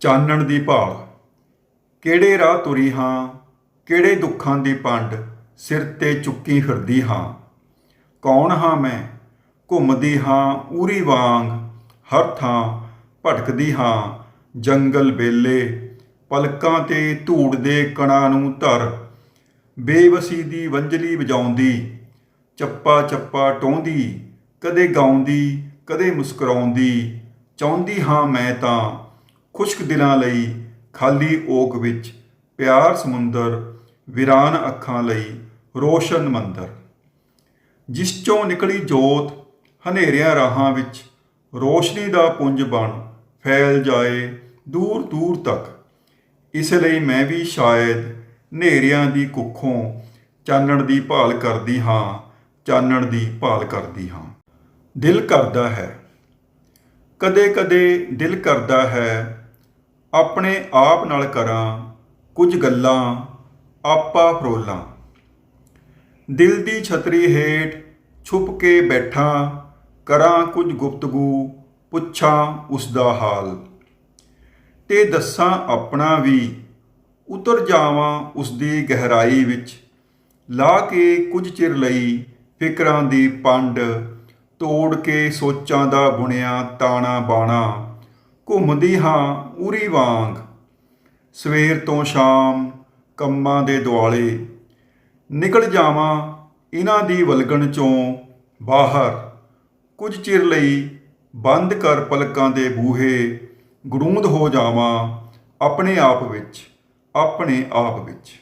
ਚਾਨਣ ਦੀ ਭਾਲ। ਕਿਹੜੇ ਰਾਹ ਤੁਰੀ ਹਾਂ, ਕਿਹੜੇ ਦੁੱਖਾਂ ਦੀ ਪੰਡ, ਸਿਰ ਤੇ ਚੁੱਕੀ ਫਿਰਦੀ ਹਾਂ। ਕੌਣ ਹਾਂ ਮੈਂ? ਘੁੰਮਦੀ ਹਾਂ ਊਰੀ ਵਾਂਗ, ਹਰ ਥਾਂ ਭਟਕਦੀ ਹਾਂ। ਜੰਗਲ ਬੇਲੇ ਪਲਕਾਂ ਤੇ ਧੂੜ ਦੇ ਕਣਾਂ ਨੂੰ ਧਰ, ਬੇਵਸੀ ਦੀ ਵੰਜਲੀ ਵਜਾਉਂਦੀ। ਚੱਪਾ ਚੱਪਾ ਟੋਂਦੀ, ਕਦੇ ਗਾਉਂਦੀ, ਕਦੇ ਮੁਸਕਰਾਉਂਦੀ। ਚਾਹੁੰਦੀ ਹਾਂ ਮੈਂ ਤਾਂ ਖੁਸ਼ਕ ਦਿਲਾਂ ਲਈ ਖਾਲੀ ਓਕ ਵਿੱਚ ਪਿਆਰ ਸਮੁੰਦਰ, ਵਿਰਾਨ ਅੱਖਾਂ ਲਈ ਰੋਸ਼ਨ ਮੰਦਰ। ਜਿਸ ਚੋਂ ਨਿਕਲੀ ਜੋਤ, ਹਨੇਰਿਆਂ ਰਾਹਾਂ ਵਿੱਚ ਰੋਸ਼ਨੀ ਦਾ ਪੁੰਜ ਬਣ ਫੈਲ ਜਾਏ ਦੂਰ ਦੂਰ ਤੱਕ। ਇਸ ਲਈ ਮੈਂ ਵੀ ਸ਼ਾਇਦ ਹਨੇਰਿਆਂ ਦੀ ਕੁੱਖੋਂ ਚਾਨਣ ਦੀ ਭਾਲ ਕਰਦੀ ਹਾਂ, ਚਾਨਣ ਦੀ ਭਾਲ ਕਰਦੀ ਹਾਂ। ਦਿਲ ਕਰਦਾ ਹੈ। ਕਦੇ ਕਦੇ ਦਿਲ ਕਰਦਾ ਹੈ ਆਪਣੇ ਆਪ ਨਾਲ ਕਰਾਂ ਕੁਝ ਗੱਲਾਂ, ਆਪਾ ਫਰੋਲਾਂ। ਦਿਲ ਦੀ ਛਤਰੀ ਹੇਠ ਛੁਪ ਕੇ ਬੈਠਾਂ, ਕਰਾਂ ਕੁਝ ਗੁਫ਼ਤਗੂ, ਪੁੱਛਾਂ ਉਸ ਦਾ ਹਾਲ। ਤੇ ਦੱਸਾਂ ਆਪਣਾ ਵੀ, ਉਤਰ ਜਾਵਾਂ ਉਸ ਦੀ ਗਹਿਰਾਈ ਵਿੱਚ, ਲਾ ਕੇ ਕੁਝ ਚਿਰ ਲਈ ਫਿਕਰਾਂ ਦੀ ਪੰਡ, ਤੋੜ ਕੇ ਸੋਚਾਂ ਦਾ ਬੁਣਿਆ ਤਾਣਾ ਬਾਣਾ ਘੁੰਮਦੀ ਹਾਂ ਉਰੀ ਵਾਂਗ। ਸਵੇਰ ਤੋਂ ਸ਼ਾਮ ਕੰਮਾਂ ਦੇ ਦੁਆਲੇ ਨਿਕਲ ਜਾਵਾਂ ਇਹਨਾਂ ਦੀ ਵਲਗਣ ਚੋਂ ਬਾਹਰ। ਕੁਝ ਚਿਰ ਲਈ ਬੰਦ ਕਰ ਪਲਕਾਂ ਦੇ ਬੂਹੇ ਗੜੂੰਦ ਹੋ ਜਾਵਾਂ ਆਪਣੇ ਆਪ ਵਿੱਚ, ਆਪਣੇ ਆਪ ਵਿੱਚ।